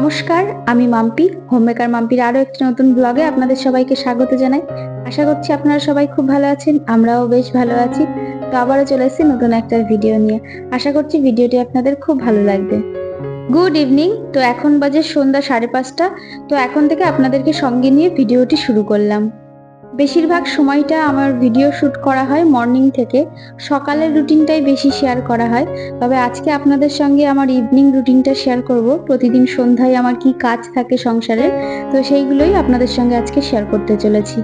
নমস্কার, আমি Mampi home maker মাম্পির আরও একটি নতুন ব্লগে আপনাদের সবাইকে স্বাগত জানাই। আশা করছি আপনারা সবাই খুব ভালো আছেন, আমরাও বেশ ভালো আছি। তো আবারও চলে এসেছি নতুন একটা ভিডিও নিয়ে। আশা করছি ভিডিওটি আপনাদের খুব ভালো লাগবে। গুড ইভিনিং তো এখন বাজে সন্ধ্যা সাড়ে পাঁচটা, তো এখন থেকে আপনাদেরকে সঙ্গে নিয়ে ভিডিওটি শুরু করলাম। বেশিরভাগ সময়টা আমার ভিডিও শ্যুট করা হয় মর্নিং থেকে। সকালের রুটিনটাই বেশি শেয়ার করা হয়। তবে আজকে আপনাদের সঙ্গে আমার ইভিনিং রুটিনটা শেয়ার করব। প্রতিদিন সন্ধ্যায় আমার কি কাজ থাকে সংসারে, তো সেইগুলোই আপনাদের সঙ্গে আজকে শেয়ার করতে চলেছি।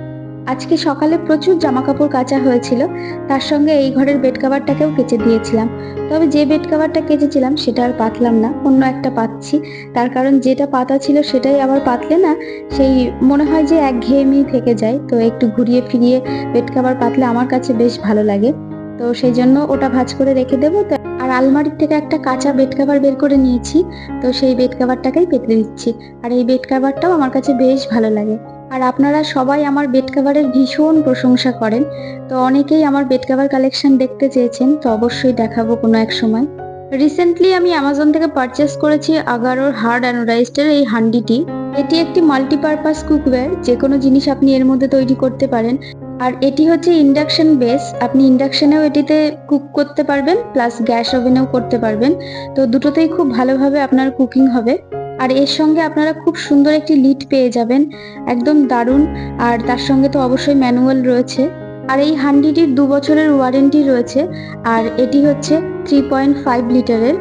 আজকে সকালে প্রচুর জামা কাপড় কাচা হয়েছিল, তার সঙ্গে এই ঘরের বেড কাভারটাকেও কেচে দিয়েছিলাম। তবে যে বেড কাভারটা কেচেছিলাম সেটা আর পাতলাম না, অন্য একটা পাচ্ছি তার কারণ যেটা পাতা ছিল সেটাই আবার পাতলে না, সেই মনে হয় যে একঘেয়েমি থেকে যায়। তো একটু ঘুরিয়ে ফিরিয়ে বেড কাভার পাতলে আমার কাছে বেশ ভালো লাগে। তো সেই জন্য ওটা ভাঁজ করে রেখে দেবো। তো আর আলমারির থেকে একটা কাঁচা বেড কাভার বের করে নিয়েছি। তো সেই বেড কাভারটাকেই পেতে দিচ্ছি। আর এই বেড কাভারটাও আমার কাছে বেশ ভালো লাগে। আর আপনারা সবাই আমার বেড কাভারের ভীষণ প্রশংসা করেন। তো অনেকেই আমার বেড কাভার কালেকশন দেখতে চেয়েছেন, তো অবশ্যই দেখাবো কোনো এক সময়। রিসেন্টলি আমি অ্যামাজন থেকে পারচেস করেছি আগারোর হার্ড অ্যানোরাইজডের এই হান্ডিটি এটি একটি মাল্টিপারপাস কুকওয়্যার যে কোনো জিনিস আপনি এর মধ্যে তৈরি করতে পারেন। আর এটি হচ্ছে ইন্ডাকশন বেস আপনি ইন্ডাকশনেও এটিতে কুক করতে পারবেন প্লাস গ্যাস ওভেনেও করতে পারবেন। তো দুটোতেই খুব ভালোভাবে আপনার কুকিং হবে। আর এর সঙ্গে আপনারা খুব সুন্দর একটি লিড পেয়ে যাবেন, একদম দারুণ। আর তার সঙ্গে তো অবশ্যই ম্যানুয়াল রয়েছে। আর এই হান্ডিটির দু বছরের ওয়ারেন্টি রয়েছে, আর এটি হচ্ছে থ্রি পয়েন্ট ফাইভ লিটারের।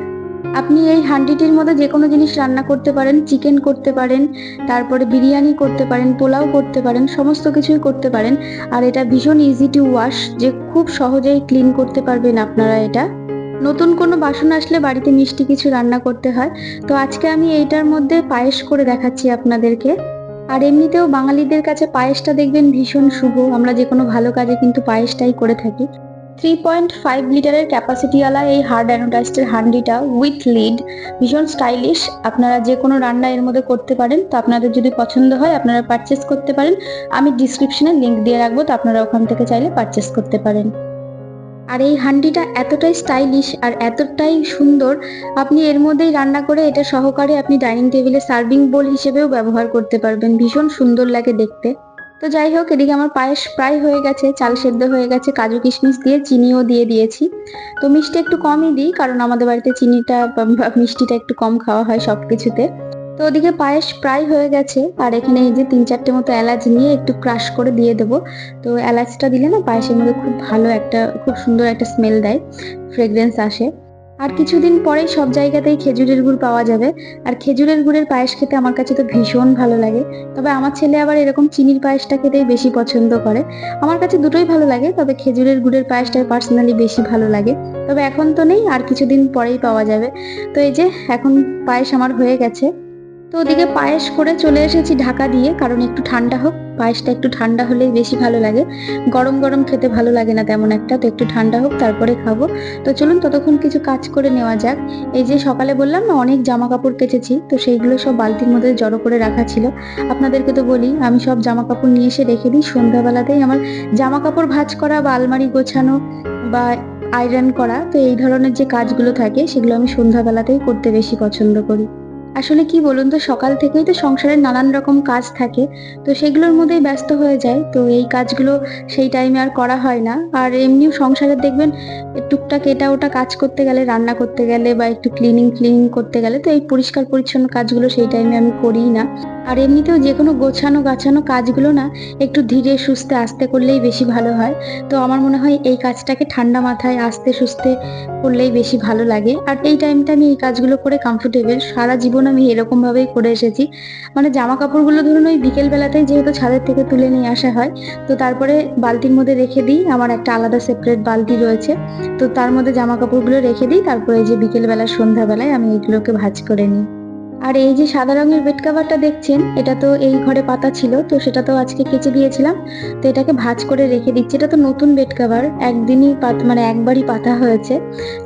আপনি এই হান্ডিটির মধ্যে যে কোনো জিনিস রান্না করতে পারেন, চিকেন করতে পারেন, তারপরে বিরিয়ানি করতে পারেন, পোলাও করতে পারেন, সমস্ত কিছুই করতে পারেন। আর এটা ভীষণ ইজি টু ওয়াশ যে খুব সহজেই ক্লিন করতে পারবেন আপনারা এটা। নতুন কোনো বাসন আসলে বাড়িতে মিষ্টি কিছু রান্না করতে হয়, তো আজকে আমি এইটার মধ্যে পায়েস করে দেখাচ্ছি আপনাদেরকে। আর এমনিতেও বাঙালিদের কাছে পায়েসটা দেখবেন ভীষণ শুভ, আমরা যে কোনো ভালো কাজে কিন্তু পায়েসটাই করে থাকি। থ্রি পয়েন্ট ফাইভ লিটারের ক্যাপাসিটিওয়ালা এই হার্ড অ্যানোডাইস্টের হান্ডিটা উইথ লিড, ভীষণ স্টাইলিশ। আপনারা যে কোনো রান্না এর মধ্যে করতে পারেন, তো আপনাদের যদি পছন্দ হয়, আপনারা পারচেস করতে পারেন। আমি ডিসক্রিপশনে লিঙ্ক দিয়ে রাখব, তো আপনারা ওখান থেকে চাইলে পারচেস করতে পারেন। আর এই হান্ডিটা এতটাই স্টাইলিশ আর এতটাই সুন্দর, আপনি এর মধ্যেই রান্না করে এটা সহকারে আপনি ডাইনিং টেবিলে সার্ভিং বোল হিসেবেও ব্যবহার করতে পারবেন। ভীষণ সুন্দর লাগে দেখতে। তো যাই হোক, এদিকে আমার পায়েস প্রায় হয়ে গেছে, চাল সেদ্ধ হয়ে গেছে, কাজু কিশমিশ দিয়ে চিনিও দিয়ে দিয়েছি। তো মিষ্টি একটু কমই দিই, কারণ আমাদের বাড়িতে চিনিটা মিষ্টিটা একটু কম খাওয়া হয় সব কিছুতে তো ওদিকে পায়েস প্রায় হয়ে গেছে। আর এখানে এই যে তিন চারটে মতো এলাচ নিয়ে একটু ক্রাশ করে দিয়ে দেবো। তো এলাচটা দিলে না পায়েসের মধ্যে খুব ভালো একটা, খুব সুন্দর একটা স্মেল দেয় ফ্রেগরেন্স আসে। আর কিছুদিন পরেই সব জায়গাতেই খেজুরের গুড় পাওয়া যাবে। আর খেজুরের গুড়ের পায়েস খেতে আমার কাছে তো ভীষণ ভালো লাগে। তবে আমার ছেলে আবার এরকম চিনির পায়েসটা খেতেই বেশি পছন্দ করে। আমার কাছে দুটোই ভালো লাগে, তবে খেজুরের গুড়ের পায়েসটা পার্সোনালি বেশি ভালো লাগে। তবে এখন তো নেই, আর কিছুদিন পরেই পাওয়া যাবে। তো এই যে, এখন পায়েস আমার হয়ে গেছে। তো ওদিকে পায়েস করে চলে এসেছি ঢাকা দিয়ে, কারণ একটু ঠান্ডা হোক, পায়েসটা একটু ঠান্ডা হলেই বেশি ভালো লাগে। গরম গরম খেতে ভালো লাগে না তেমন একটা, তো একটু ঠান্ডা হোক, তারপরে খাব। তো চলুন ততক্ষণ কিছু কাজ করে নেওয়া যাক। এই যে সকালে বললাম না, অনেক জামা কাপড় কেচেছি, তো সেইগুলো সব বালতির মধ্যে জড়ো করে রাখা ছিল। আপনাদেরকে তো বলি, আমি সব জামা কাপড় নিয়ে এসে রেখে দিই, সন্ধ্যাবেলাতেই আমার জামা কাপড় ভাজ করা বা আলমারি গোছানো বা আয়রন করা, তো এই ধরনের যে কাজগুলো থাকে, সেগুলো আমি সন্ধ্যাবেলাতেই করতে বেশি পছন্দ করি। আসলে কি বলুন তো, সকাল থেকেই তো সংসারের নানান রকম কাজ থাকে, তো সেগুলোর মধ্যেই ব্যস্ত হয়ে যায়, তো এই কাজগুলো সেই টাইমে আর করা হয় না। আর এমনিও সংসারে দেখবেন টুকটাক এটা ওটা কাজ করতে গেলে, রান্না করতে গেলে বা একটু ক্লিনিং ক্লিনিং করতে গেলে তো এই পরিষ্কার পরিচ্ছন্ন কাজগুলো সেই টাইমে আমি করিই না। আর এমনিতেও যে কোনো গোছানো গাছানো কাজগুলো না, একটু ধীরে সুস্থে আস্তে করলেই বেশি ভালো হয়। তো আমার মনে হয় এই কাজটাকে ঠান্ডা মাথায় আস্তে সুস্থে করলেই বেশি ভালো লাগে। আর এই টাইমটা আমি এই কাজগুলো করে কমফোর্টেবল সারা জীবন আমি এরকম ভাবেই করে এসেছি। মানে জামা কাপড়গুলো ধরুন ওই বিকেল বেলাতেই যেহেতু ছাদের থেকে তুলে নিয়ে আসা হয়, তো তারপরে বালতির মধ্যে রেখে দিই, আমার একটা আলাদা সেপারেট বালতি রয়েছে। তো তার মধ্যে জামা কাপড়গুলো রেখে দিই, তারপরে যে বিকেলবেলা, সন্ধ্যাবেলায় আমি এগুলোকে ভাজ করে নিই। আর এই যে সাদা রঙের বেড কাভারটা দেখছেন, এটা তো এই ঘরে পাতা ছিল, তো সেটা তো আজকে কেচে দিয়েছিলাম। তো এটাকে ভাজ করে রেখে দিচ্ছি, এটা তো নতুন বেড কাভার একদিনই পাত মানে একবারই পাতা হয়েছে।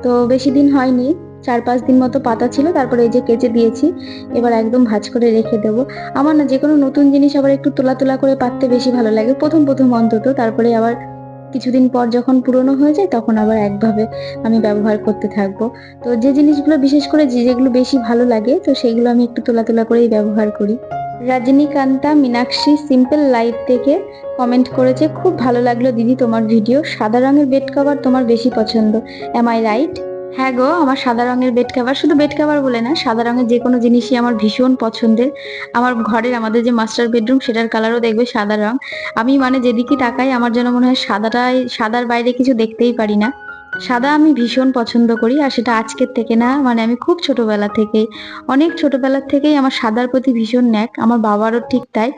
তো বেশি দিন হয়নি। চার পাঁচ দিন মতো পাতা ছিল, তারপরে এই যে কেচে দিয়েছি, এবার একদম ভাজ করে রেখে দেবো। আমার না যে কোনো নতুন জিনিস আবার একটু তোলা তোলা করে পাততে বেশি ভালো লাগে। প্রথম প্রথম অন্তত, তারপরে আবার কিছুদিন পর যখন পুরনো হয়ে যায়, তখন আবার একভাবে আমি ব্যবহার করতে থাকব। তো যে জিনিসগুলো, বিশেষ করে যে যেগুলো বেশি ভালো লাগে, তো সেইগুলো আমি একটু তোলা তোলা করেই ব্যবহার করি। রজনীকান্তা মীনাক্ষী সিম্পল লাইফ থেকে কমেন্ট করেছে, খুব ভালো লাগল দিদি তোমার ভিডিও। সাদা রঙের বেড কভার তোমার বেশি পছন্দ। এম আই রাইট হ্যাঁ গো, আমার সাদা রঙের বেড কভার শুধু বেড কভার বলে না, সাদা রঙের যে কোনো জিনিসই আমার ভীষণ পছন্দের। আমার ঘরের আমাদের যে মাস্টার বেডরুম সেটার কালারও দেখবে সাদা রং। আমি মানে যেদিকে তাকাই, আমার যেন মনে হয় সাদাটাই, সাদার বাইরে কিছু দেখতেই পারি না। সাদা আমি ভীষণ পছন্দ করি, আর সেটা আজকের থেকে না মানে আমি খুব ছোটবেলা থেকেই, অনেক ছোটবেলার থেকেই আমার সাদার প্রতি ভীষণ ন্যাক। আমার বাবারও ঠিক তাই,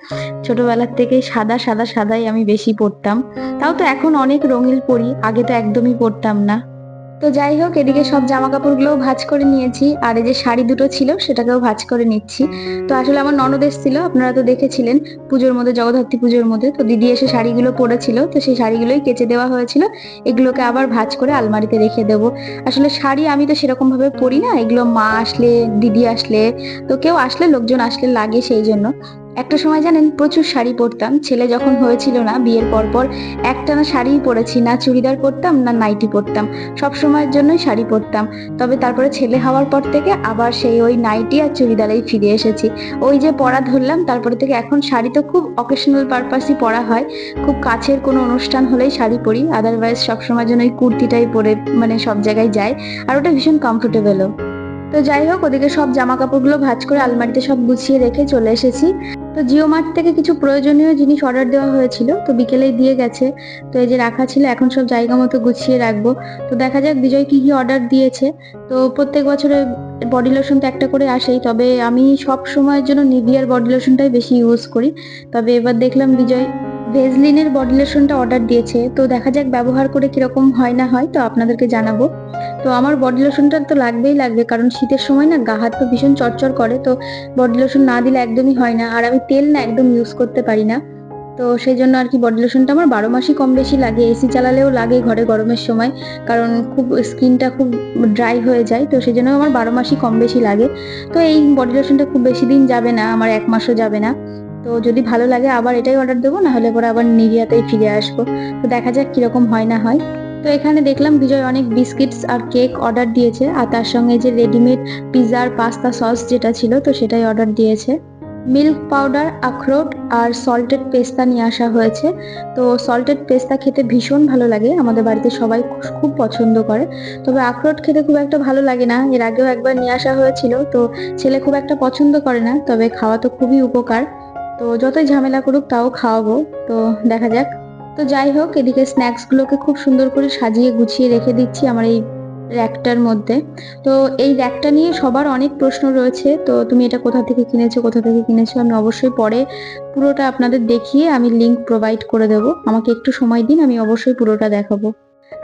ছোটবেলার থেকেই সাদা সাদা, সাদাই আমি বেশি পড়তাম তাও তো এখন অনেক রঙিল পরি, আগে তো একদমই পড়তাম না। তো যাই হোক, এদিকে সব জামা কাপড়গুলোও ভাঁজ করে নিয়েছি। আর এই যে শাড়ি দুটো ছিল, সেটাকেও ভাঁজ করে নিচ্ছি। তো আসলে আমার ননদ এসেছিল, আপনারা তো দেখেছিলেন পুজোর মধ্যে, জগদ্ধাত্রী পুজোর মধ্যে। তো দিদি এসে শাড়িগুলো পরেছিল, তো সেই শাড়িগুলোই কেচে দেওয়া হয়েছিল। এগুলোকে আবার ভাঁজ করে আলমারিতে রেখে দেবো। আসলে শাড়ি আমি তো সেরকম ভাবে পরি না, এগুলো মা আসলে, দিদি আসলে, তো কেউ আসলে, লোকজন আসলে লাগে সেই জন্য। একটা সময় জানেন, প্রচুর শাড়ি পরতাম। ছেলে যখন হয়েছিল না বিয়ের পর পর একটানা শাড়িই পরেছি, না চুড়িদার পরতাম, না নাইটি পরতাম। সব সময়ের জন্যই শাড়ি পরতাম। তবে তারপরে ছেলে হওয়ার পর থেকে আবার সেই ওই নাইটি আর চুড়িদারেই ফিরে এসেছি। ওই যে পরা ধরলাম, তারপরে থেকে এখন শাড়ি তো খুব অকেশনাল পারপাসই পরা হয়। খুব কাছের কোনো অনুষ্ঠান হলেই শাড়ি পরি। আদারওয়াইজ সবসময়ের জন্য ওই কুর্তিটাই পরে মানে সব জায়গায় যায় আর ওটা ভীষণ কমফোর্টেবলও তো যাই হোক, ওদিকে সব জামা কাপড়গুলো ভাঁজ করে আলমারিতে সব গুছিয়ে রেখে চলে এসেছি। তো জিও মার্ট থেকে কিছু প্রয়োজনীয় জিনিস অর্ডার দেওয়া হয়েছিল, তো বিকেলেই দিয়ে গেছে। তো এই যে রাখা ছিল, এখন সব জায়গা মতো গুছিয়ে রাখব। তো দেখা যাক বিজয় কি কি অর্ডার দিয়েছে। তো প্রত্যেক বছরে বডি লোশন তো একটা করে আসেই, তবে আমি সব সময়ের জন্য নিভিয়ার বডি লোশনটাই বেশি ইউজ করি। তবে এবার দেখলাম বিজয় ভেজলিনের বডি লোশনটা অর্ডার দিয়েছে, তো দেখা যাক ব্যবহার করে কীরকম হয় না হয়, তো আপনাদেরকে জানাব। তো আমার বডি লোশনটা তো লাগবেই লাগবে, কারণ শীতের সময় না গা হাত তো ভীষণ চরচর করে, তো বডি লোশন না দিলে একদমই হয় না, আর আমি তেল না একদম ইউজ করতে পারি না। তো সেই জন্য আর কি বডি লোশনটা আমার বারো মাসই কম বেশি লাগে, এসি চালালেও লাগে ঘরে গরমের সময়, কারণ খুব স্কিনটা খুব ড্রাই হয়ে যায়, তো সেই জন্য আমার বারো মাসই কম বেশি লাগে। তো এই বডি লোশনটা খুব বেশি দিন যাবে না, আমার এক মাসও যাবে না। তো যদি ভালো লাগে আবার এটাই অর্ডার দেবো না হলে পরে আবার নিরিয়াতেই ফিরে আসব। তো দেখা যাক কীরকম হয় না হয়। তো এখানে দেখলাম বিজয় অনেক বিস্কিটস আর কেক অর্ডার দিয়েছে, আর তার সঙ্গে যে রেডিমেড পিৎজা আর পাস্তা সস যেটা ছিল, তো সেটাই অর্ডার দিয়েছে। মিল্ক পাউডার আখরোট আর সল্টেড পেস্তা নিয়ে আসা হয়েছে। তো সল্টেড পেস্তা খেতে ভীষণ ভালো লাগে, আমাদের বাড়িতে সবাই খুব পছন্দ করে। তবে আখরোট খেতে খুব একটা ভালো লাগে না, এর আগেও একবার নিয়ে আসা হয়েছিল, তো ছেলে খুব একটা পছন্দ করে না, তবে খাওয়া তো খুবই উপকার। তো যতই ঝামেলা করুক, তাও খাওয়াবো। তো দেখা যাক। তো যাই হোক, এদিকে স্ন্যাক্স গুলোকে খুব সুন্দর করে সাজিয়ে গুছিয়ে রেখে দিচ্ছি আমার এই র্যাকটার মধ্যে। তো এই র্যাকটা নিয়ে সবার অনেক প্রশ্ন রয়েছে। তো তুমি এটা কোথা থেকে কিনেছো, কোথা থেকে কিনেছো, আমি অবশ্যই পরে পুরোটা আপনাদের দেখিয়ে আমি লিংক প্রোভাইড করে দেবো। আমাকে একটু সময় দিন, আমি অবশ্যই পুরোটা দেখাবো।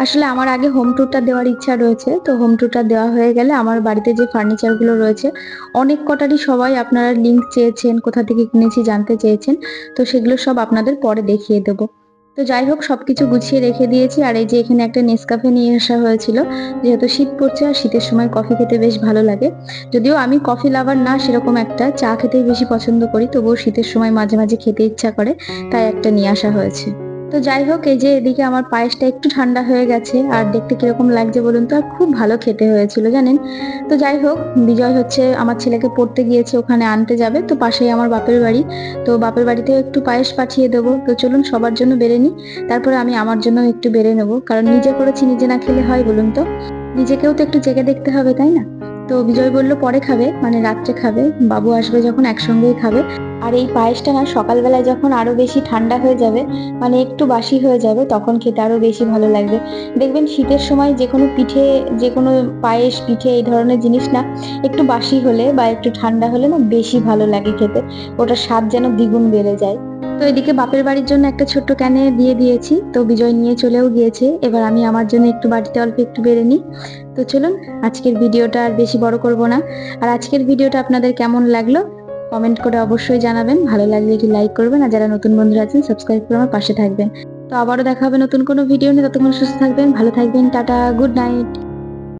আসলে আমার আগে হোম ট্যুরটা দেওয়ার ইচ্ছা রয়েছে। তো হোম ট্যুরটা দেওয়া হয়ে গেলে আমার বাড়িতে যে ফার্নিচারগুলো রয়েছে, অনেক কটারই সবাই আপনারা লিংক চেয়েছেন, কোথা থেকে কিনেছি জানতে চেয়েছেন, তো সেগুলো সব আপনাদের পরে দেখিয়ে দেবো। তো যাই হোক, সবকিছু গুছিয়ে রেখে দিয়েছি। আর এই যে এখানে একটা নেসকাফে নিয়ে আসা হয়েছিল, যেহেতু শীত পড়ছে আর শীতের সময় কফি খেতে বেশ ভালো লাগে। যদিও আমি কফি লাভার না, সেরকম একটা চা খেতেই বেশি পছন্দ করি, তবুও শীতের সময় মাঝে মাঝে খেতে ইচ্ছা করে, তাই একটা নিয়ে আসা হয়েছে। তো যাই হোক, এই যে এদিকে আমার পায়েসটা একটু ঠান্ডা হয়ে গেছে, আর দেখতে কীরকম লাগছে বলুন তো, আর খুব ভালো খেতে হয়েছিল, জানেন? তো যাই হোক, বিজয় হচ্ছে আমার ছেলেকে পড়তে গিয়েছে, ওখানে আনতে যাবে, তো পাশেই আমার বাপের বাড়ি, তো বাপের বাড়িতেও একটু পায়েস পাঠিয়ে দেবো, তো চলুন সবার জন্য বেড়ে নিই, তারপরে আমি আমার জন্য একটু বেড়ে নেব, কারণ নিজে করেছি, নিজে না খেলে হয় বলুন তো? নিজেকেও তো একটু জেগে দেখতে হবে, তাই না? তো বিজয় বলল, পরে খাবে মানে রাত্রে খাবে। বাবু আসবে যখন একসঙ্গেই খাবে। আর এই পায়েসটা না, সকালবেলায় যখন আরও বেশি ঠান্ডা হয়ে যাবে মানে একটু বাসি হয়ে যাবে, তখন খেতে আরও বেশি ভালো লাগবে। দেখবেন শীতের সময় যে কোনো পিঠে, যে কোনো পায়েস, পিঠে এই ধরনের জিনিস না, একটু বাসি হলে বা একটু ঠান্ডা হলে না বেশি ভালো লাগে খেতে। ওটার স্বাদ যেন দ্বিগুণ বেড়ে যায়। তো এদিকে বাপের বাড়ির জন্য একটা ছোট্ট ক্যানে দিয়ে দিয়েছি। তো বিজয় নিয়ে চলেও গিয়েছে। এবার আমি আমার জন্য একটু বাড়িতে অল্প একটু বেড়ে নিই। তো চলুন, আজকের ভিডিওটা আর বেশি বড় করব না। আর আজকের ভিডিওটা আপনাদের কেমন লাগল? কমেন্ট করে অবশ্যই জানাবেন। ভালো লাগলে একটু লাইক করবেন। আর যারা নতুন বন্ধুরা আছেন, সাবস্ক্রাইব করে আমার পাশে থাকবেন। তো আবারও দেখা হবে নতুন কোনো ভিডিও নিয়ে। ততক্ষণ সুস্থ থাকবেন, ভালো থাকবেন, টাটা, গুড নাইট।